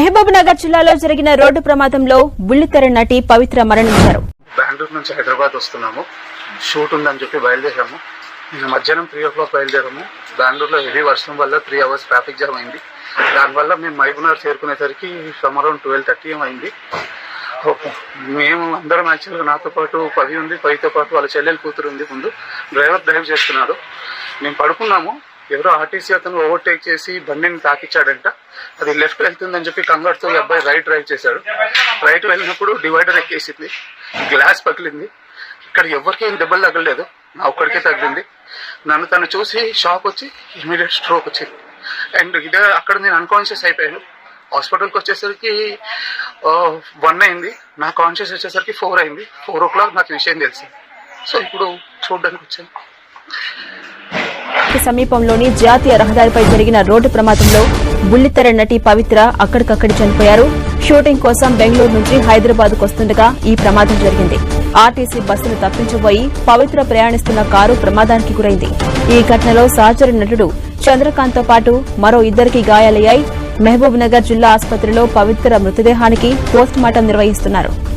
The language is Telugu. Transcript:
మహబూబ్ నగర్ జిల్లాలో జరిగిన రోడ్డు ప్రమాదంలో బుల్లితెర నటి పవిత్ర మరణించారు. బెంగళూరు నుంచి హైదరాబాద్ వస్తున్నాము. షూట్ ఉందని చెప్పి బయలుదేరాము. నిన్న మధ్యాహ్నం త్రీ ఓ క్లాక్ బయలుదేరాము. బెంగళూరులో హెవీ వర్షం వల్ల త్రీ అవర్స్ ట్రాఫిక్ జామ్ అయింది. దానివల్ల మేము మహబూబ్నగర్ చేరుకునేసరికి సమ్ అరౌండ్ ట్వెల్వ్ థర్టీ ఏం అయింది. మేము అందరం యాక్చువల్గా నాతో పాటు పది ఉంది పదితో పాటు వాళ్ళ చెల్లెలు కూతురు ఉంది ముందు. డ్రైవర్ డ్రైవ్ చేస్తున్నాడు. మేము పడుకున్నాము. ఎవరో ఆర్టీసీ అతను ఓవర్టేక్ చేసి బండిని తాకిచ్చాడంట. అది లెఫ్ట్ వెళ్తుందని చెప్పి కంగారుతో ఈ అబ్బాయి రైట్ డ్రైవ్ చేశాడు. రైట్ వెళ్ళినప్పుడు డివైడర్ ఎక్కేసింది. గ్లాస్ పగిలింది. ఇక్కడ ఎవరికి ఏం దెబ్బలు తగలలేదు. నా ఒక్కడికే తగిలింది. నన్ను తను చూసి షాక్ వచ్చి ఇమీడియట్ స్ట్రోక్ వచ్చింది. అండ్ ఇదే అక్కడ నేను అన్కాన్షియస్ అయిపోయాను. హాస్పిటల్కి వచ్చేసరికి వన్ అయింది. నా కాన్షియస్ వచ్చేసరికి ఫోర్ అయింది. ఫోర్ ఓ క్లాక్ నాకు విషయం తెలిసింది. సో ఇప్పుడు చూడడానికి వచ్చాను. సమీపంలోని జాతీయ రహదారిపై జరిగిన రోడ్డు ప్రమాదంలో బుల్లితెర నటి పవిత్ర అక్కడికక్కడి చనిపోయారు. షూటింగ్ కోసం బెంగళూరు నుంచి హైదరాబాద్ వస్తుండగా ఈ ప్రమాదం జరిగింది. ఆర్టీసీ బస్సును తప్పించబోయి పవిత్ర ప్రయాణిస్తున్న కారు ప్రమాదానికి గురైంది. ఈ ఘటనలో సహచర నటుడు చంద్రకాంత్తో పాటు మరో ఇద్దరికి గాయాలయ్యాయి. మహబూబ్ నగర్ జిల్లా ఆసుపత్రిలో పవిత్ర మృతదేహానికి పోస్టుమార్టం నిర్వహిస్తున్నారు.